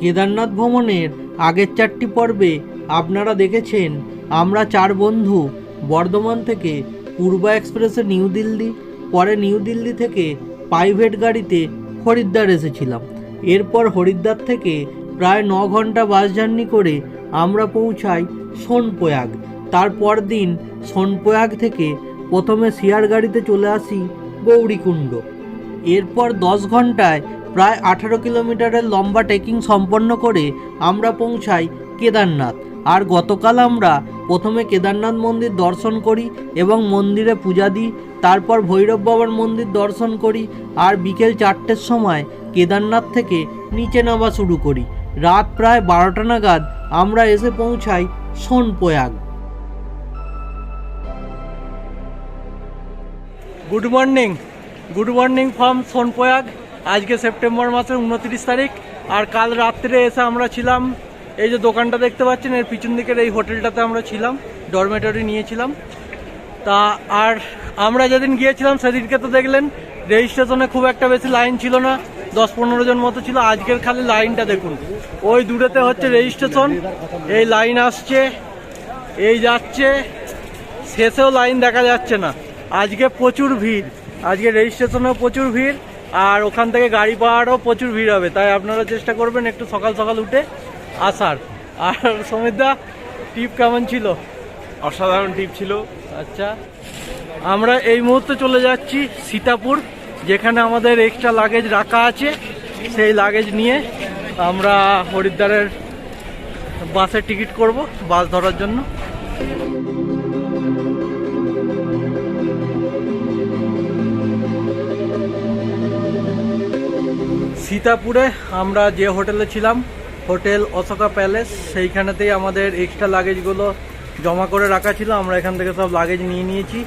কেদারনাথ ভ্রমণের আগের চারটি পর্বে আপনারা দেখেছেন, আমরা চার বন্ধু, বর্ধমান থেকে পূর্বা এক্সপ্রেসে নিউ দিল্লি, পরে নিউ দিল্লি থেকে প্রাইভেট গাড়িতে হরিদ্বার এসেছিলাম। এরপর হরিদ্বার থেকে প্রায় ন ঘণ্টা বাস জার্নি করে আমরা পৌঁছাই সোনপ্রয়াগ তারপর দিন সোনপ্রয়াগ থেকে প্রথমে শেয়ার গাড়িতে চলে আসি গৌরীকুণ্ড। এরপর দশ ঘন্টায় প্রায় আঠারো কিলোমিটারের লম্বা ট্রেকিং সম্পন্ন করে আমরা পৌঁছাই কেদারনাথ। আর গতকাল আমরা প্রথমে কেদারনাথ মন্দির দর্শন করি এবং মন্দিরে পূজা দিই, তারপর ভৈরব বাবার মন্দির দর্শন করি আর বিকেল চারটের সময় কেদারনাথ থেকে নিচে নামা শুরু করি। রাত প্রায় বারোটা নাগাদ আমরা এসে পৌঁছাই Sonprayag good morning good morning from Sonprayag আজকে সেপ্টেম্বর মাসের উনত্রিশ তারিখ, আর কাল রাত্রে এসে আমরা ছিলাম, এই যে দোকানটা দেখতে পাচ্ছেন, এর পিছন দিকের এই হোটেলটাতে আমরা ছিলাম ডরমেটরি নিয়েছিলাম। তা, আর আমরা যেদিন গিয়েছিলাম, সেদিনকে তো দেখলেন রেজিস্ট্রেশনে খুব একটা বেশি লাইন ছিল না, দশ পনেরো জন মতো ছিল, আজকের খালি লাইনটা দেখুন। ওই দূরেতে হচ্ছে রেজিস্ট্রেশন এই লাইন আসছে, এই যাচ্ছে, শেষেও লাইন দেখা যাচ্ছে না। আজকে প্রচুর ভিড়, আজকে রেজিস্ট্রেশনেও প্রচুর ভিড় আর ওখান থেকে গাড়ি পাওয়ারও প্রচুর ভিড় হবে তাই আপনারা চেষ্টা করবেন একটু সকাল সকাল উঠে আসার। আর সমিতদা টিপ কেমন ছিল? অসাধারণ টিপ ছিল। আচ্ছা আমরা এই মুহূর্তে চলে যাচ্ছি সীতাপুর যেখানে আমাদের এক্সট্রা লাগেজ রাখা আছে। সেই লাগেজ নিয়ে আমরা হরিদ্বারের বাসের টিকিট করব বাস ধরার জন্য। সীতাপুরে আমরা যে হোটেলে ছিলাম, হোটেল অশোকা প্যালেস, সেইখানেতেই আমাদের এক্সট্রা লাগেজগুলো জমা করে রাখা ছিল। আমরা এখান থেকে সব লাগেজ নিয়ে নিয়েছি।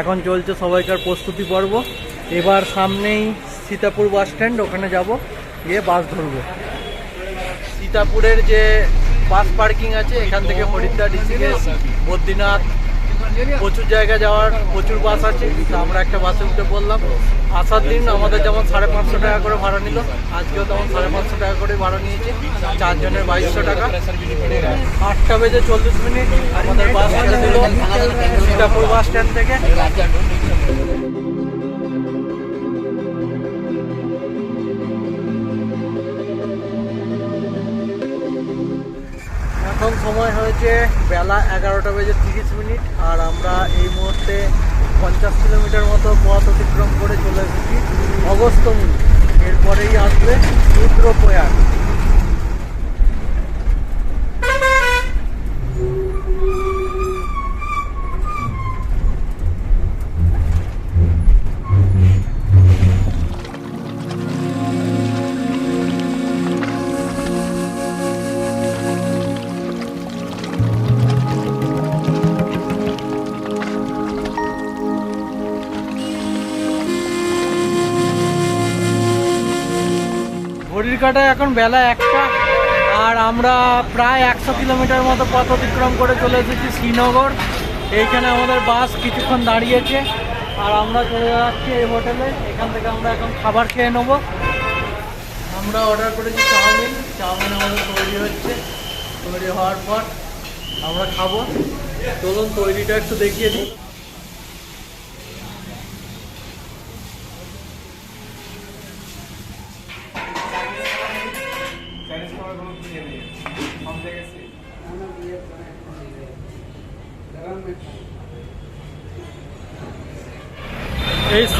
এখন চলছে সবাইকার প্রস্তুতি পর্ব। এবার সামনেই সীতাপুর বাস স্ট্যান্ড ওখানে যাব, গিয়ে বাস ধরবো। সীতাপুরের যে বাস পার্কিং আছে, এখান থেকে হরিদ্বার, ঋষিকেশ, বদ্রীনাথ প্রচুর জায়গা যাওয়ার প্রচুর বাস আছে। তো আমরা একটা বাসে উঠে পড়লাম। আসার দিন আমাদের যেমন সাড়ে পাঁচশো টাকা করে ভাড়া নিল, আজকেও তেমন সাড়ে পাঁচশো টাকা করে ভাড়া নিয়েছে। চারজনের বাইশশো টাকা। আটটা বেজে চল্লিশ মিনিট। আমাদের বাস ছেড়ে দিল। সীতাপুর বাস স্ট্যান্ড থেকে। এখন সময় হয়েছে বেলা এগারোটা বেজে তিরিশ মিনিট, আর আমরা এই মুহূর্তে পঞ্চাশ কিলোমিটার মতো পথ অতিক্রম করে চলে এসেছি অগস্তমুনি এরপরেই আসবে রুদ্রপ্রয়াগ। ঘড়ির এখন বেলা একটা, আর আমরা প্রায় একশো কিলোমিটার মতো পথ অতিক্রম করে চলে এসেছি শ্রীনগর। এইখানে আমাদের বাস কিছুক্ষণ দাঁড়িয়েছে, আর আমরা চলে যাচ্ছি এই হোটেলে। এখান থেকে আমরা এখন খাবার খেয়ে নেব। আমরা অর্ডার করেছি চাউমিন। চাউমিন আমাদের তৈরি হচ্ছে। তৈরি হওয়ার পর আমরা খাব। চলুন তৈরিটা একটু দেখিয়ে দিই।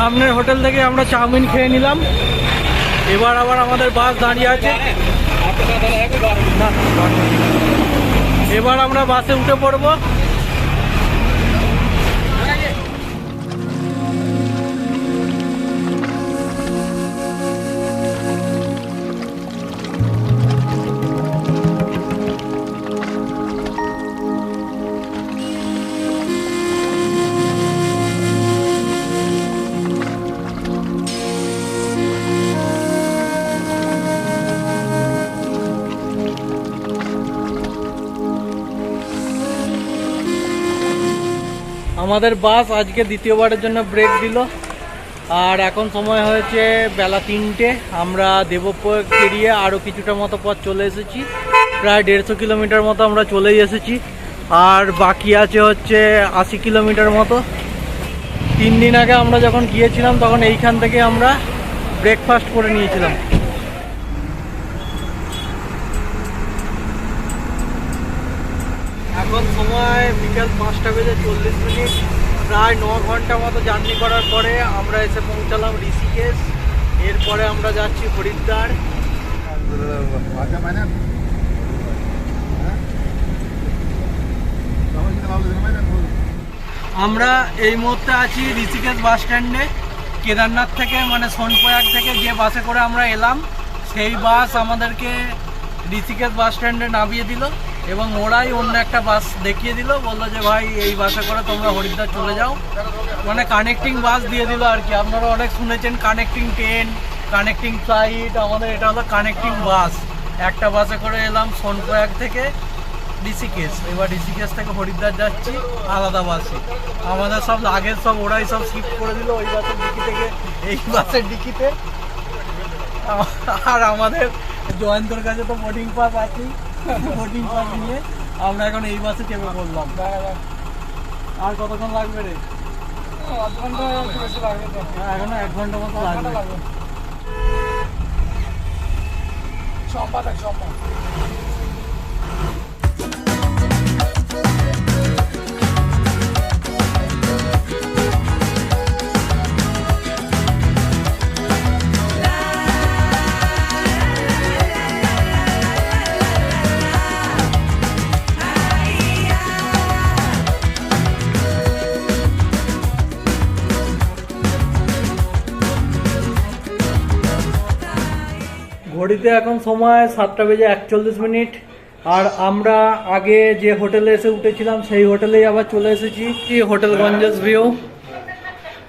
সামনের হোটেল থেকে আমরা চাউমিন খেয়ে নিলাম। এবার আবার আমাদের বাস দাঁড়িয়ে আছে। এবার আমরা বাসে উঠে পড়ব। আমাদের বাস আজকে দ্বিতীয়বারের জন্য ব্রেক দিল। আর এখন সময় হয়েছে বেলা তিনটে। আমরা দেবপ্রয়াগ পেরিয়ে আরও কিছুটা মতো পথ চলে এসেছি। প্রায় দেড়শো কিলোমিটার মতো আমরা চলেই এসেছি। আর বাকি আছে হচ্ছে আশি কিলোমিটার মতো। তিন দিন আগে আমরা যখন গিয়েছিলাম, তখন এইখান থেকে আমরা ব্রেকফাস্ট করে নিয়েছিলাম এখন সময় বিকেল পাঁচটা বেজে চল্লিশ মিনিট। প্রায় ন ঘণ্টা মতো জার্নি করার পরে আমরা এসে পৌঁছালাম ঋষিকেশ। এরপরে আমরা যাচ্ছি হরিদ্বার। আমরা এই মুহূর্তে আছি ঋষিকেশ বাস স্ট্যান্ডে। কেদারনাথ থেকে মানে সোনপ্রয়াগ থেকে যে বাসে করে আমরা এলাম, সেই বাস আমাদেরকে ঋষিকেশ বাস স্ট্যান্ডে নামিয়ে দিল। এবং ওরাই অন্য একটা বাস দেখিয়ে দিল, বলল যে, ভাই, এই বাসে করে তোমরা হরিদ্বার চলে যাও। মানে কানেক্টিং বাস দিয়ে দিল আর কি। আপনারা অনেক শুনেছেন কানেক্টিং ট্রেন কানেক্টিং ফ্লাইট আমাদের এটা হলো কানেক্টিং বাস। একটা বাসে করে এলাম সোনপ্রয়াগ থেকে ঋষিকেশ। এবার ঋষিকেশ থেকে হরিদ্বার যাচ্ছি, আলাদা বাসে। আমাদের সব আগের সব, ওরাই সব শিফট করে দিল ওই বাসের ডিকি থেকে, এই বাসের ডিকিতে আর আমাদের জয়ন্তর কাছে তো বোর্ডিং পাস আছেই। বোর্ডিং পাস নিয়ে আমরা এখন এই বাসে চেপে পড়লাম আর কতক্ষণ লাগবে রে? হ্যাঁ, এখনও এক ঘণ্টা মতো লাগবে। ঘড়িতে এখন সময় সাতটা বেজে একচল্লিশ মিনিট। আর আমরা আগে যে হোটেলে এসে উঠেছিলাম সেই হোটেলেই আবার চলে এসেছি। এই হোটেল গঞ্জেস ভিউ?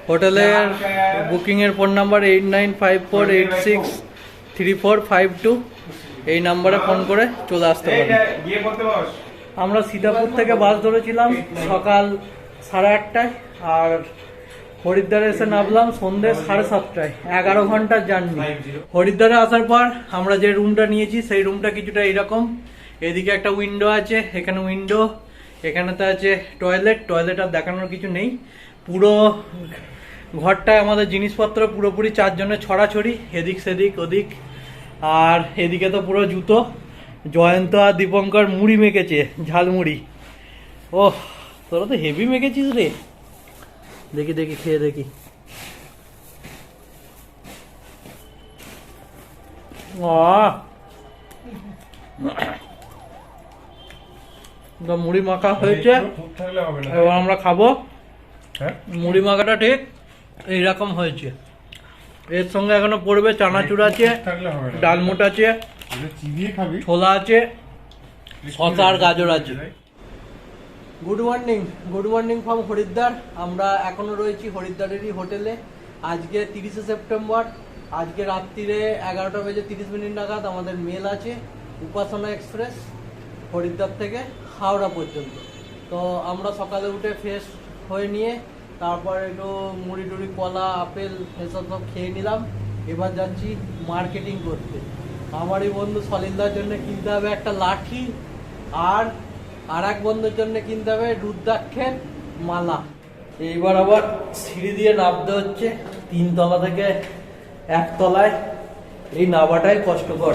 হোটেলের বুকিংয়ের phone number eight nine five four eight six three four five two এই নাম্বারে ফোন করে চলে আসতে পারেন বস আমরা সীতাপুর থেকে বাস ধরেছিলাম সকাল সাড়ে আটটায়। আর হরিদ্বারে এসে নামলাম সন্ধ্যে সাড়ে সাতটায়, এগারো ঘণ্টার জার্নি। হরিদ্বারে আসার পর আমরা যে রুমটা নিয়েছি, সেই রুমটা কিছুটা এইরকম। এদিকে একটা উইন্ডো আছে, এখানে উইন্ডো এখানেতে আছে টয়লেট টয়লেট আর দেখানোর কিছু নেই। পুরো ঘরটায় আমাদের জিনিসপত্র পুরোপুরি চারজনের ছড়াছড়ি, এদিক সেদিক ওদিক। আর এদিকে তো পুরো জুতো, জয়ন্ত আর দীপঙ্কর মুড়ি মেখেছে, ঝালমুড়ি। ওহ, তোরা তো হেভি মেখেছিস রে। দেখি দেখি খেয়ে দেখি! মুড়ি মাখা হয়েছে। এবার আমরা খাব। হ্যাঁ? মুড়ি মাখাটা ঠিক এইরকম হয়েছে। এর সঙ্গে এখনও পড়বে চানাচুর আছে ডালমুট আছে ছোলা আছে শসা আর গাজর আছে। Good morning good morning from Haridwar আমরা এখনও রয়েছি হরিদ্বারেরই হোটেলে। আজকে তিরিশে সেপ্টেম্বর। আজকে রাত্রিরে এগারোটা বেজে তিরিশ মিনিট নাগাদ আমাদের মেল আছে, উপাসনা এক্সপ্রেস হরিদ্বার থেকে হাওড়া পর্যন্ত। তো আমরা সকালে উঠে ফ্রেশ হয়ে নিয়ে, তারপর একটু মুড়ি টুড়ি, কলা, আপেল, এসব সব খেয়ে নিলাম। এবার যাচ্ছি মার্কেটিং করতে। আমার এই বন্ধু সলিলদার জন্য কিনতে হবে একটা লাঠি আর আর এক বন্ধুর জন্য কিনতে হবে রুদ্রাক্ষের মালা। এইবার আবার সিঁড়ি দিয়ে নামতে হচ্ছে তিনতলা থেকে একতলায় এই নামাটাই কষ্টকর।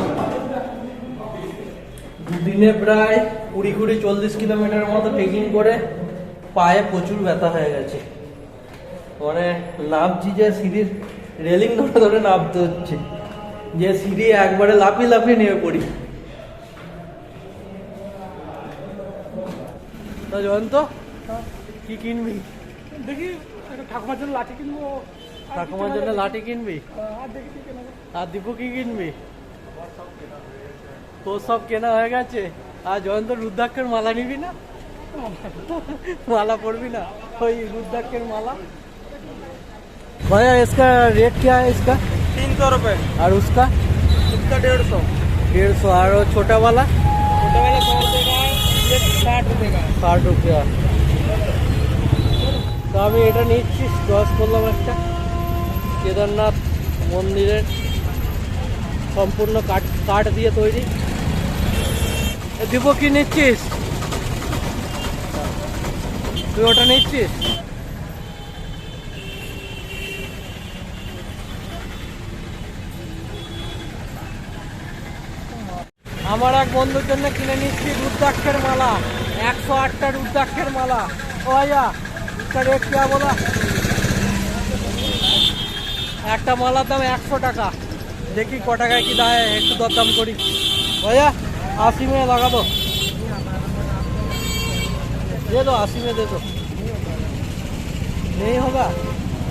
দুদিনে প্রায় কুড়ি কুড়ি চল্লিশ কিলোমিটার মতো ট্রেকিং করে পায়ে প্রচুর ব্যথা হয়ে গেছে। মানে নামছি যে সিঁড়ির রেলিং ধরে ধরে নামতে হচ্ছে। যে সিঁড়ি একবারে লাফিয়ে লাফিয়ে নেমে পড়ি। তা জয়ন্ত কি কিনবি দেখি একটা ঠাকুমার জন্য লাঠি কিনবো আর ঠাকুমার জন্য লাঠি কিনবি আর দেখি কি কেনা যায়। আর দীপু কি কিনবি তোর সব কেনা হয়ে গেছে আর জয়ন্ত রুদ্রাক্ষের মালা নিবি না माला पड़वी ना वही रुद्राक्ष माला भैया इसका रेट क्या है इसका तीन सौ रुपए और उसका उसका डेढ़ सौ डेढ़ सौ और वो छोटा वाला छोटा वाला सौ रुपए का है ये साठ रुपए का है ষাট রুপিয়া। তো আমি এটা নিচ্ছি, ক্রস করলাম একটা। কেদারনাথ মন্দিরের সম্পূর্ণ কাঠ কাঠ দিয়ে তৈরি। দিব কি নিচ্ছিস? তুই ওটা নিচ্ছিস? আমার এক বন্ধুর জন্য কিনে নিচ্ছি রুদ্রাক্ষের মালা একশো আটটা রুদ্রাক্ষের মালা ও ভাইয়া इसका रेट क्या बोला একটা মালার দাম একশো টাকা দেখি ক টাকায় কি দেয় একটু দরদাম করি भैया अस्सी में लगा दो दे दो अस्सी में दे दो नहीं होगा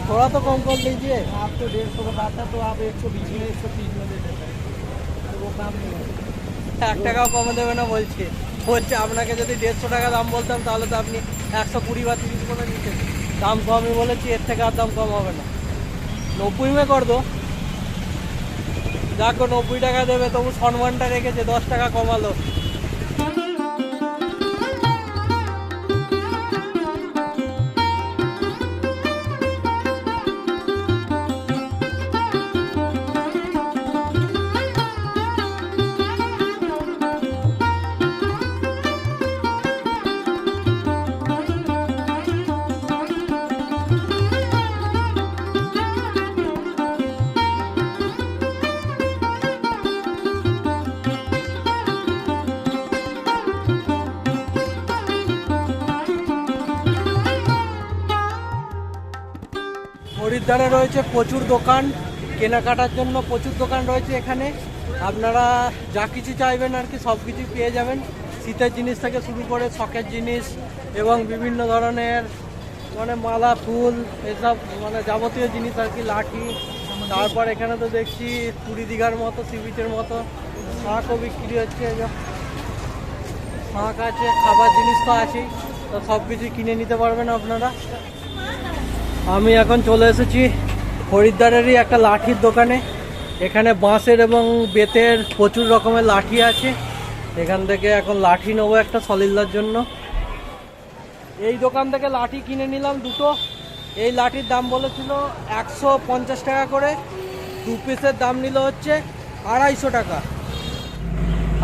थोड़ा तो कम कर लीजिए आपको डेढ़ सौ बताता तो आप एक सौ बीस में एक सौ तीस में दे देते वो काम नहीं है এক টাকাও কমে দেবে না বলছে। বলছে, আপনাকে যদি দেড়শো টাকা দাম বলতাম, তাহলে তো আপনি একশো কুড়ি বা তিরিশ করে নিতেন। দাম কমই বলেছি, এর থেকে আর দাম কম হবে না। নব্বই মে কর দো যাকে নব্বই টাকা দেবে, তবু সম্মানটা রেখেছে, দশ টাকা কমালো। হরিদ্বারে রয়েছে প্রচুর দোকান, কেনাকাটার জন্য প্রচুর দোকান রয়েছে এখানে। আপনারা যা কিছু চাইবেন আর কি, সব কিছু পেয়ে যাবেন। শীতের জিনিস থেকে শুরু করে শখের জিনিস এবং বিভিন্ন ধরনের মানে মালা, ফুল, এসব মানে যাবতীয় জিনিস আর কি, লাঠি। তারপর এখানে তো দেখছি পুরী দীঘার মতো, সি বিচের মতো শাঁখও বিক্রি হচ্ছে। শাঁখ আছে, খাবার জিনিস তো আছেই। তো সব কিছু কিনে নিতে পারবেন আপনারা। আমি এখন চলে এসেছি হরিদ্বারেরই একটা লাঠির দোকানে। এখানে বাঁশের এবং বেতের প্রচুর রকমের লাঠি আছে। এখান থেকে এখন লাঠি নেব একটা সলিল্লার জন্য। এই দোকান থেকে লাঠি কিনে নিলাম দুটো। এই লাঠির দাম বলেছিল একশো পঞ্চাশ টাকা করে। দু পিসের দাম নিল হচ্ছে আড়াইশো টাকা।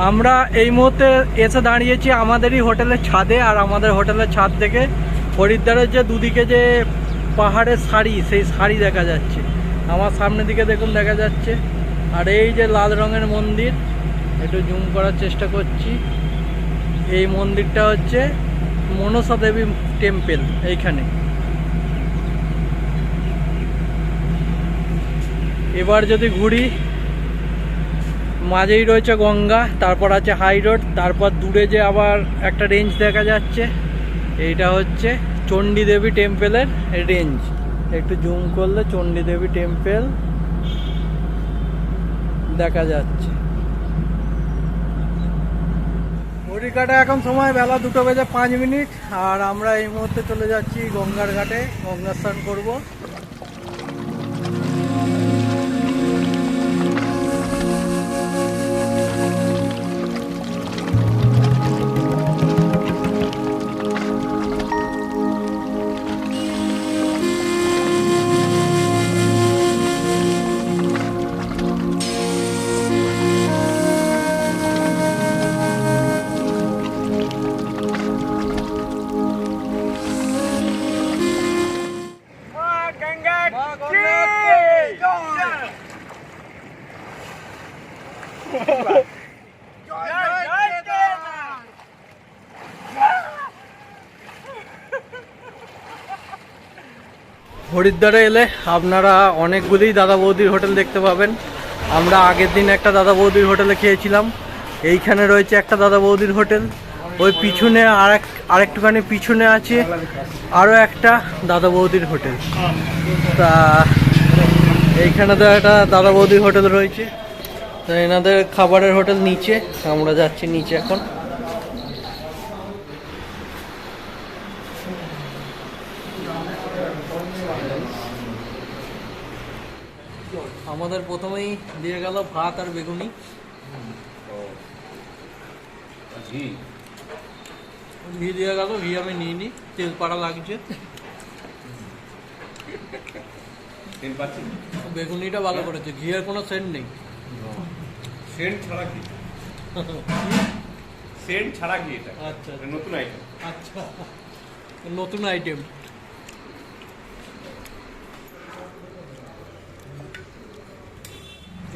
আমরা এই মুহূর্তে এসে দাঁড়িয়েছি আমাদেরই হোটেলের ছাদে আর আমাদের হোটেলের ছাদ থেকে হরিদ্বারের যে দুদিকে যে পাহাড়ের শাড়ি, সেই শাড়ি দেখা যাচ্ছে। আমার সামনের দিকে দেখুন, দেখা যাচ্ছে। আর এই যে লাল রঙের মন্দির, একটু জুম করার চেষ্টা করছি। এই মন্দিরটা হচ্ছে মনসা দেবী টেম্পেল এইখানে। এবার যদি ঘুরি, মাঝেই রয়েছে গঙ্গা, তারপর আছে হাই রোড তারপর দূরে যে আবার একটা রেঞ্জ দেখা যাচ্ছে, এইটা হচ্ছে চণ্ডী দেবী টেম্পেলের রেঞ্জ। একটু জুম করলে চণ্ডী দেবী টেম্পেল দেখা যাচ্ছে। ঘড়িকাটা এখন সময় বেলা দুটো বেজে পাঁচ মিনিট, আর আমরা এই মুহূর্তে চলে যাচ্ছি গঙ্গার ঘাটে। গঙ্গা স্নান করব। হরিদ্বারে এলে আপনারা অনেকগুলি দাদা বৌদির হোটেল দেখতে পাবেন। আমরা আগের দিন একটা দাদা বৌদির হোটেলে খেয়েছিলাম। এইখানে রয়েছে একটা দাদা বৌদির হোটেল। ওই পিছনে আরেক, আরেকটুখানি পিছনে আছে আরও একটা দাদা বৌদির হোটেল। তা, এইখানে তো একটা দাদা বৌদির হোটেল রয়েছে। এনাদের খাবারের হোটেল নিচে আমরা যাচ্ছি নিচে এখন। আমাদের প্রথমেই দিয়ে গেল ভাত আর বেগুনি। ঘি দিয়ে গেল ঘি আমি নিইনি তেল পাড়া লাগছে। বেগুনিটা ভালো করেছে ঘিয়ের কোনো সেন্ট নেই। সেন্ট ছাড়া কি? সেন্ট ছাড়া কি এটা? আচ্ছা নতুন আইটেম আচ্ছা নতুন আইটেম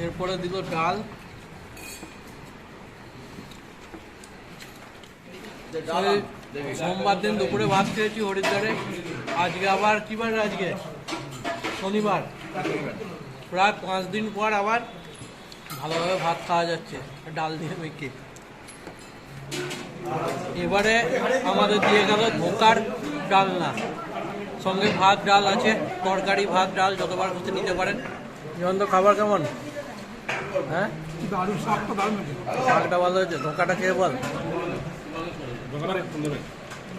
এরপরে দিল ডাল। সোমবার দিন দুপুরে ভাত খেয়েছি হরিদ্বারে। আজকে আবার কি বার আজকে? শনিবার। প্রায় পাঁচ দিন পর আবার ভালোভাবে ভাত খাওয়া যাচ্ছে, ডাল দিয়ে মেখে। এবারে আমাদের দিয়ে গেল ধোকার ডালনা। সঙ্গে ভাত ডাল আছে, তরকারি, ভাত ডাল, যতবার খুঁজে নিতে পারেন। জীবন্ত, খাবার কেমন? হ্যাঁ? শাকটা ভালো হয়েছে খেয়ে বল।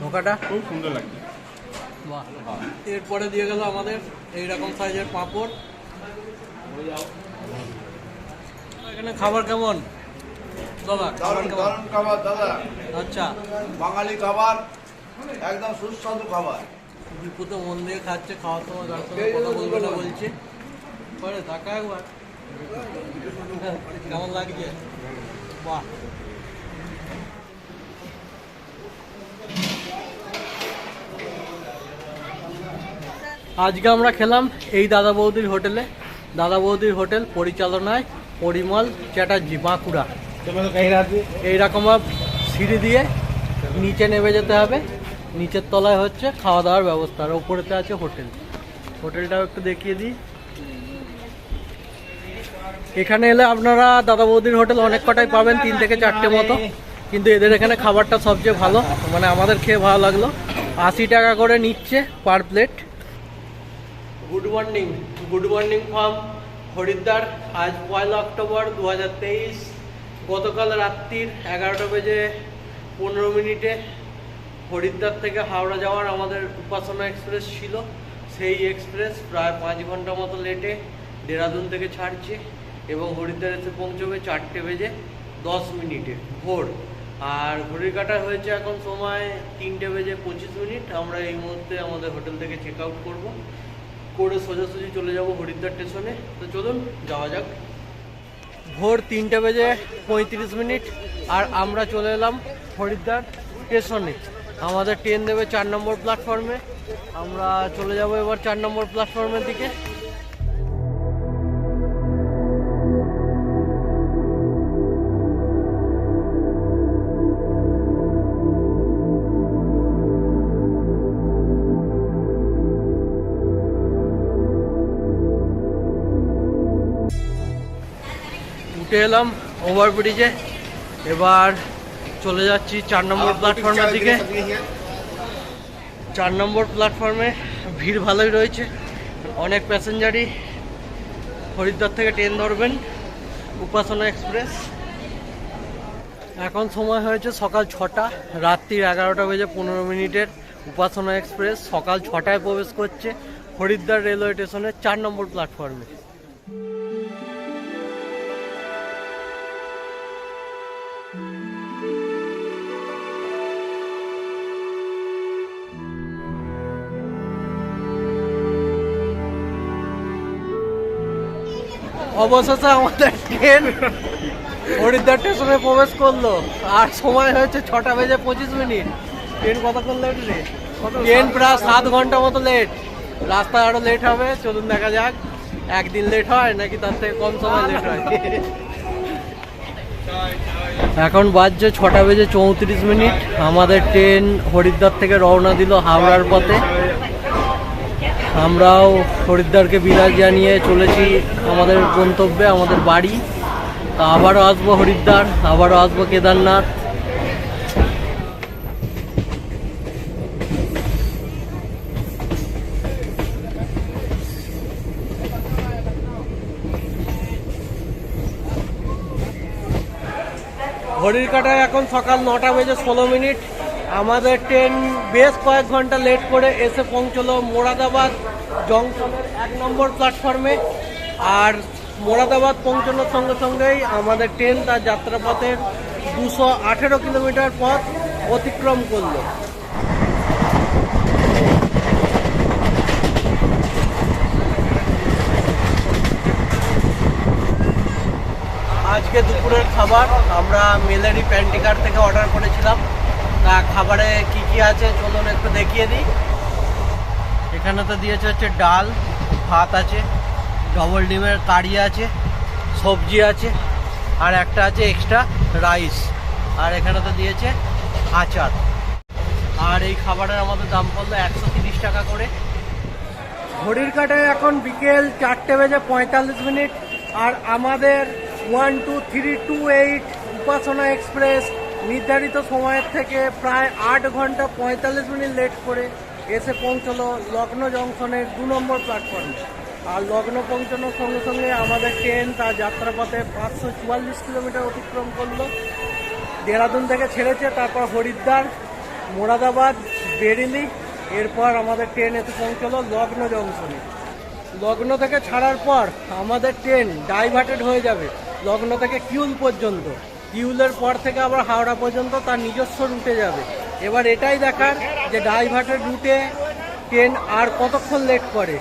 ধোকাটা? খুব সুন্দর লাগছে এরপরে দিয়ে গেল আমাদের এইরকম সাইজের পাঁপড়। এখানে খাবার কেমন? দাদা খাবার দারুণ কেমন? দারুণ খাবার দাদা। আচ্ছা। বাঙালি খাবার একদম সুস্বাদু খাবার। দীপু তো মন দিয়ে খাচ্ছে খাওয়ার সময় তার সঙ্গে কথা বলবে না বলছে। পরে টাকা একবার। কেমন লাগছে? বাহ। আজকে আমরা খেলাম এই দাদা বৌদির হোটেলে। দাদা বৌদির হোটেল পরিচালনায় পরিমল চ্যাটার্জি বাঁকুড়া এইরকম সিঁড়ি দিয়ে নিচে নেমে যেতে হবে নিচের তলায় হচ্ছে খাওয়া দাওয়ার ব্যবস্থা আর ওপরেতে আছে হোটেল। হোটেলটাও একটু দেখিয়ে দিই। এখানে এলে আপনারা দাদা বৌদির হোটেল অনেক কটাই পাবেন তিন থেকে চারটে মতো। কিন্তু এদের এখানে খাবারটা সবচেয়ে ভালো মানে আমাদের খেয়ে ভালো লাগল। আশি টাকা করে নিচ্ছে per plate good morning good morning from Haridwar, আজ পয়লা অক্টোবর দু হাজার তেইশ, গতকাল রাত্রির এগারোটা বেজে পনেরো মিনিটে হরিদ্বার থেকে হাওড়া যাওয়ার আমাদের উপাসনা এক্সপ্রেস ছিল। সেই এক্সপ্রেস প্রায় পাঁচ ঘণ্টা মতো লেটে দেরাদুন থেকে ছাড়ছে এবং হরিদ্বার এসে পৌঁছবে চারটে বেজে দশ মিনিটে ভোর। আর ঘড়ির কাটা হয়েছে এখন সময় তিনটে বেজে পঁচিশ মিনিট। আমরা এই মুহূর্তে আমাদের হোটেল থেকে চেক আউট করব। করে সোজাসুজি চলে যাব হরিদ্বার স্টেশনে। তো চলুন, যাওয়া যাক। ভোর তিনটে বেজে পঁয়ত্রিশ মিনিট, আর আমরা চলে এলাম হরিদ্বার স্টেশনে। আমাদের ট্রেন দেবে চার নম্বর প্ল্যাটফর্মে। আমরা চলে যাব এবার চার নম্বর প্ল্যাটফর্মের দিকে। উঠে এলাম ওভারব্রিজে এবার চলে যাচ্ছি চার নম্বর প্ল্যাটফর্মের দিকে। চার নম্বর প্ল্যাটফর্মে ভিড় ভালোই রয়েছে। অনেক প্যাসেঞ্জারই হরিদ্বার থেকে ট্রেন ধরবেন। উপাসনা এক্সপ্রেস। এখন সময় হয়েছে সকাল ছটা রাত্রির এগারোটা বেজে পনেরো মিনিটের উপাসনা এক্সপ্রেস। সকাল ছটায় প্রবেশ করছে হরিদ্বার রেলওয়ে স্টেশনের চার নম্বর প্ল্যাটফর্মে অবশেষে আমাদের ট্রেন হরিদ্বার স্টেশনে প্রবেশ করল। আর সময় হয়েছে ছটা বেজে পঁচিশ মিনিট। ট্রেন কতক্ষণ লেট রে? ট্রেন প্রায় সাত ঘণ্টা মতো লেট রাস্তা আরও লেট হবে, চলুন দেখা যাক। একদিন লেট হয় নাকি তার থেকে কম সময় লেট হয়? এখন বাজছে ছটা বেজে চৌত্রিশ মিনিট। আমাদের ট্রেন হরিদ্বার থেকে রওনা দিল হাওড়ার পথে। আমরাও হরিদ্বারকে বিদায় জানিয়ে চলেছি আমাদের গন্তব্যে, আমাদের বাড়ি। তা আবারও আসব হরিদ্বার আবারও আসব কেদারনাথ। ঘড়ির কাটায় এখন সকাল নটা বেজে ষোলো মিনিট। আমাদের ট্রেন বেশ কয়েক ঘণ্টা লেট করে এসে পৌঁছলো মোরাদাবাদ জংশনের এক নম্বর প্ল্যাটফর্মে আর মোরাদাবাদ পৌঁছানোর সঙ্গে সঙ্গেই আমাদের ট্রেন তার যাত্রাপথের দুশো আঠেরো কিলোমিটার পথ অতিক্রম করল। আজকে দুপুরের খাবার আমরা মেলারি প্যান্টিকার থেকে অর্ডার করেছিলাম। তা খাবারে কি কি আছে চলুন একটু দেখিয়ে দিই। এখানে তো দিয়েছে হচ্ছে ডাল, ভাত আছে ডবল ডিমের কারি আছে, সবজি আছে, আর একটা আছে এক্সট্রা রাইস আর এখানে তো দিয়েছে আচার। আর এই খাবারের আমাদের দাম পড়ল একশো টাকা করে। ঘড়ির কাটায় এখন বিকেল চারটে বেজে পঁয়তাল্লিশ মিনিট, আর আমাদের one two three two eight Upasana Express নির্ধারিত সময়ের থেকে প্রায় আট ঘণ্টা পঁয়তাল্লিশ মিনিট লেট করে এসে পৌঁছলো লগ্ন জংশনের দু নম্বর প্ল্যাটফর্মে আর লগ্ন পৌঁছানোর সঙ্গে সঙ্গে আমাদের ট্রেন তার যাত্রাপথে পাঁচশো চুয়াল্লিশ কিলোমিটার অতিক্রম করল। দেহরাদুন থেকে ছেড়েছে, তারপর হরিদ্বার, মোরাদাবাদ, বেরিলি, এরপর আমাদের ট্রেন এসে পৌঁছলো লগ্ন জংশনে। লগ্ন থেকে ছাড়ার পর আমাদের ট্রেন ডাইভার্টেড হয়ে যাবে, লগ্ন থেকে কিউল পর্যন্ত। কিউলের পর থেকে আবার হাওড়া পর্যন্ত তার নিজস্ব রুটে যাবে। এবার এটাই দেখার যে ডাইভার্টের রুটে ট্রেন আর কতক্ষণ লেট করে।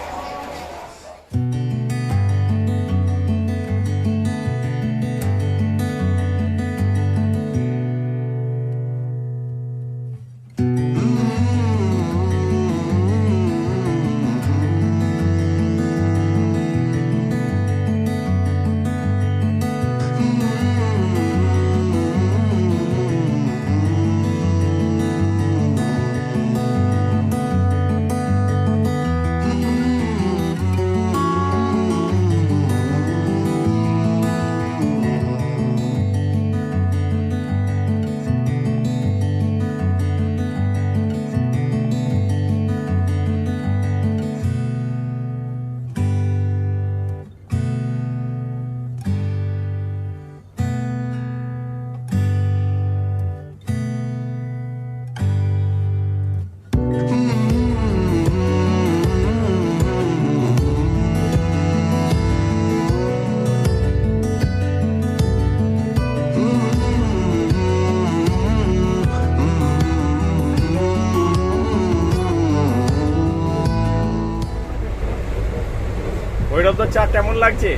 ভৈরব চা কেমন লাগছে?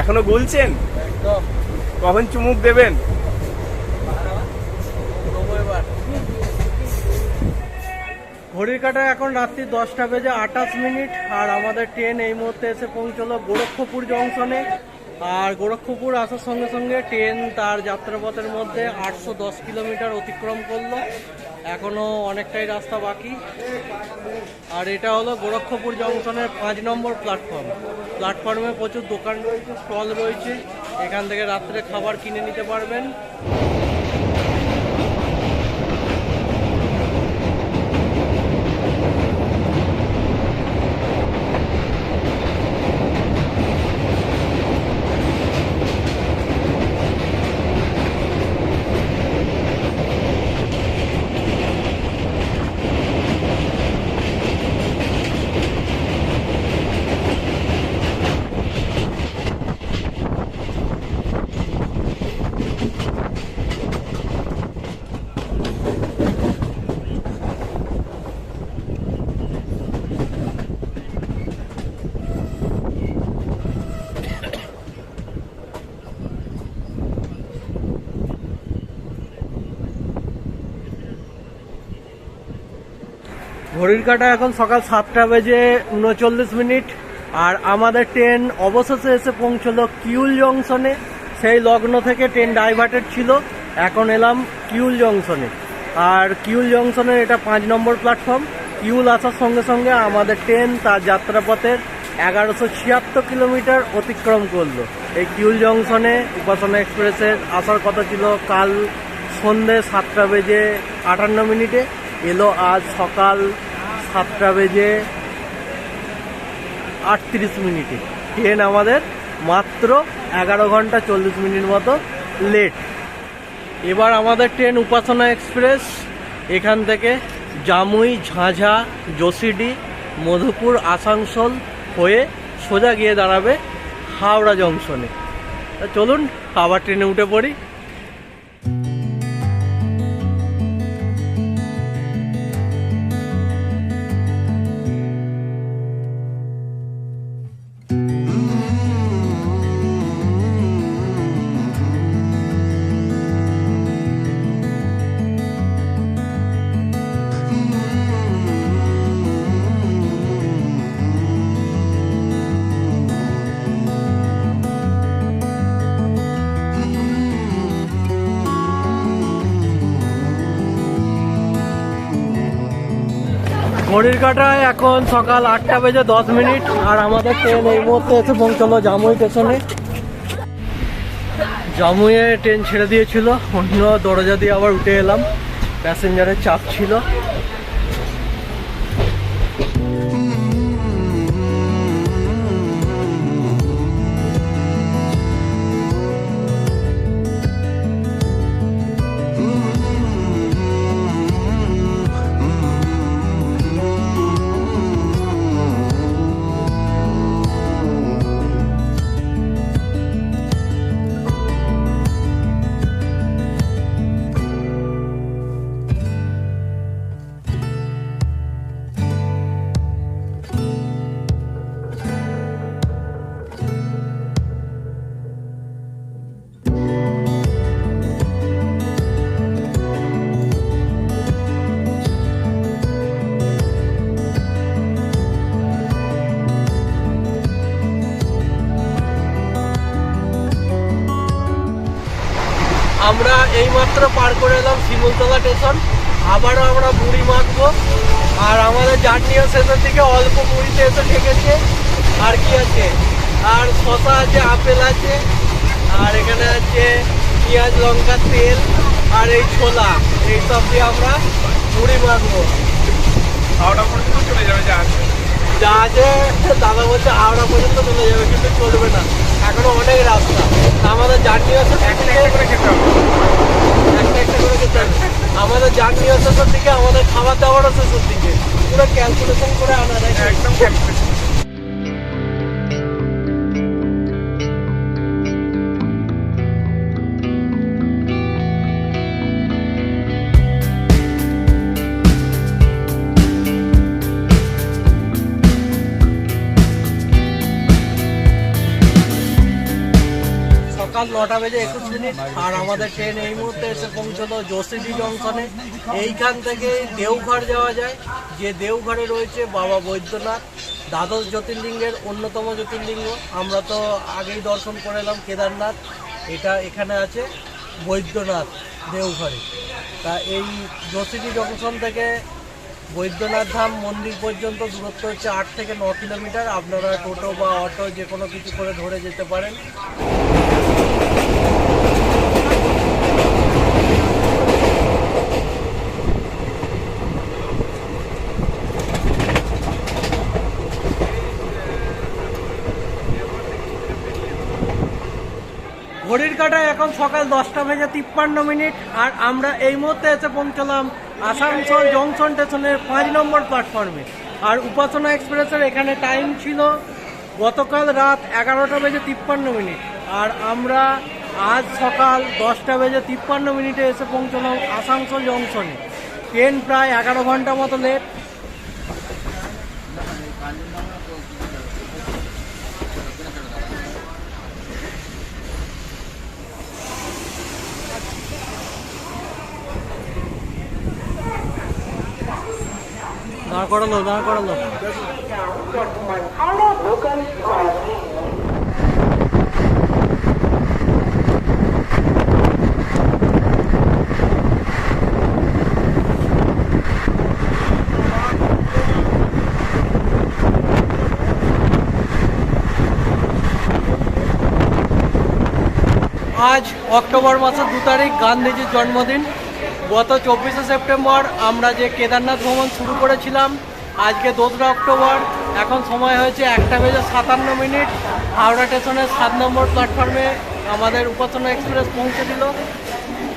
এখনও গুলছেন? একদম। কখন চুমুক দেবেন? ঘড়ির কাটা এখন রাত্রি দশটা বেজে আঠাশ মিনিট আর আমাদের ট্রেন এই মুহূর্তে এসে পৌঁছলো গোরক্ষপুর জংশনে। আর গোরক্ষপুর আসার সঙ্গে সঙ্গে ট্রেন তার যাত্রাপথের মধ্যে আটশো দশ কিলোমিটার অতিক্রম করল। এখনও অনেকটাই রাস্তা বাকি। আর এটা হলো গোরক্ষপুর জংশনের পাঁচ নম্বর প্ল্যাটফর্ম প্ল্যাটফর্মে প্রচুর দোকান রয়েছে স্টল রয়েছে। এখান থেকে রাত্রে খাবার কিনে নিতে পারবেন। ঘড়ির কাটা এখন সকাল সাতটা বেজে উনচল্লিশ মিনিট। আর আমাদের ট্রেন অবশেষে এসে পৌঁছলো কিউল জংশনে। সেই লগ্ন থেকে ট্রেন ডাইভার্টেড ছিল। এখন এলাম কিউল জংশনে। আর কিউল জংশনের এটা পাঁচ নম্বর প্ল্যাটফর্ম কিউল আসার সঙ্গে সঙ্গে আমাদের ট্রেন তার যাত্রাপথের এগারোশো ছিয়াত্তর কিলোমিটার অতিক্রম করল। এই কিউল জংশনে উপাসনা এক্সপ্রেসের আসার কথা ছিল কাল সন্ধে সাতটা বেজে আটান্ন মিনিটে। এলো আজ সকাল সাতটা বেজে আটত্রিশ মিনিটে। ট্রেন আমাদের মাত্র এগারো ঘণ্টা চল্লিশ মিনিট মতো লেট এবার আমাদের ট্রেন উপাসনা এক্সপ্রেস এখান থেকে জামুই, ঝাঁঝা যোশিডি মধুপুর, আসানসোল হয়ে সোজা গিয়ে দাঁড়াবে হাওড়া জংশনে চলুন, আবার ট্রেনে উঠে পড়ি। ঘড়ির কাটায় এখন সকাল আটটা বেজে দশ মিনিট, আর আমাদের ট্রেন এই মুহূর্তে এসে পৌঁছলো জামুই স্টেশনে জামুইয়ে ট্রেন ছেড়ে দিয়েছিল, অন্য দরজা দিয়ে আবার উঠে এলাম। প্যাসেঞ্জারের চাপ ছিল। আমরা এইমাত্র পার করে এলাম শিমুলতলা স্টেশন। আবারও আমরা মুড়ি মাখবো। আর আমাদের জার্নিও শেষের দিকে অল্প মুড়িতে এসে ঠেকেছে। আর কি আছে? আর শশা আছে আপেল আছে। আর এখানে আছে পেঁয়াজ লঙ্কা তেল আর এই ছোলা। এই সব দিয়ে আমরা মুড়ি মাখবো। হাওড়া পর্যন্ত চলে যাবে যা আছে যা আছে দাদা বলছে হাওড়া পর্যন্ত চলে যাবে কিন্তু চলবে না। এখনও অনেক রাস্তা আমাদের জার্নিও শেষের একটা দিকে একটা করে খেতে হবে একটা একটা করে খেতে হবে। আমাদের জার্নি দিকে আমাদের খাবার দাবার আছে দিকে পুরো ক্যালকুলেশন করে আনা যায়। একদম ক্যালকুলেশন সকাল নটা বেজে একুশ মিনিট। আর আমাদের ট্রেন এই মুহূর্তে এসে পৌঁছলো যোশীডি জংশনে এইখান থেকে দেওঘর যাওয়া যায়। যে দেওঘরে রয়েছে বাবা বৈদ্যনাথ, দ্বাদশ জ্যোতির্লিঙ্গের অন্যতম জ্যোতির্লিঙ্গ। আমরা তো আগেই দর্শন করে এলাম কেদারনাথ। এটা এখানে আছে বৈদ্যনাথ দেওঘরে। তা এই যোশীডি জংশন থেকে বৈদ্যনাথ ধাম মন্দির পর্যন্ত দূরত্ব হচ্ছে আট থেকে ন কিলোমিটার। আপনারা টোটো বা অটো যে কোনো কিছু করে ধরে যেতে পারেন ঘড়ির কাটায় এখন সকাল দশটা বেজে তিপ্পান্ন মিনিট, আর আমরা এই মুহূর্তে এসে পৌঁছলাম আসানসোল জংশন স্টেশনের পাঁচ নম্বর প্ল্যাটফর্মে আর উপাসনা এক্সপ্রেসের এখানে টাইম ছিল গতকাল রাত এগারোটা বেজে তিপ্পান্ন মিনিট। আর আমরা আজ সকাল দশটা বেজে তিপ্পান্ন মিনিটে এসে পৌঁছলাম আসানসোল জংশনে। ট্রেন প্রায় এগারো ঘণ্টা মতো লেট দাঁড় করালো দাঁড় করালো। আজ অক্টোবর মাসের দু তারিখ গান্ধীজির জন্মদিন। গত চব্বিশে সেপ্টেম্বর আমরা যে কেদারনাথ ভ্রমণ শুরু করেছিলাম আজকে দোসরা অক্টোবর এখন সময় হয়েছে একটা বেজে সাতান্ন মিনিট। হাওড়া স্টেশনের সাত নম্বর প্ল্যাটফর্মে আমাদের উপাসনা এক্সপ্রেস পৌঁছে দিল।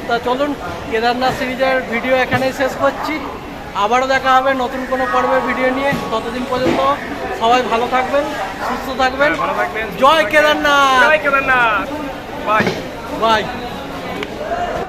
তা চলুন কেদারনাথ সিরিজের ভিডিও এখানেই শেষ করছি। আবারও দেখা হবে নতুন কোনো পর্বের ভিডিও নিয়ে। ততদিন পর্যন্ত সবাই ভালো থাকবেন সুস্থ থাকবেন। জয় কেদারনাথ! জয় কেদারনাথ! Bye bye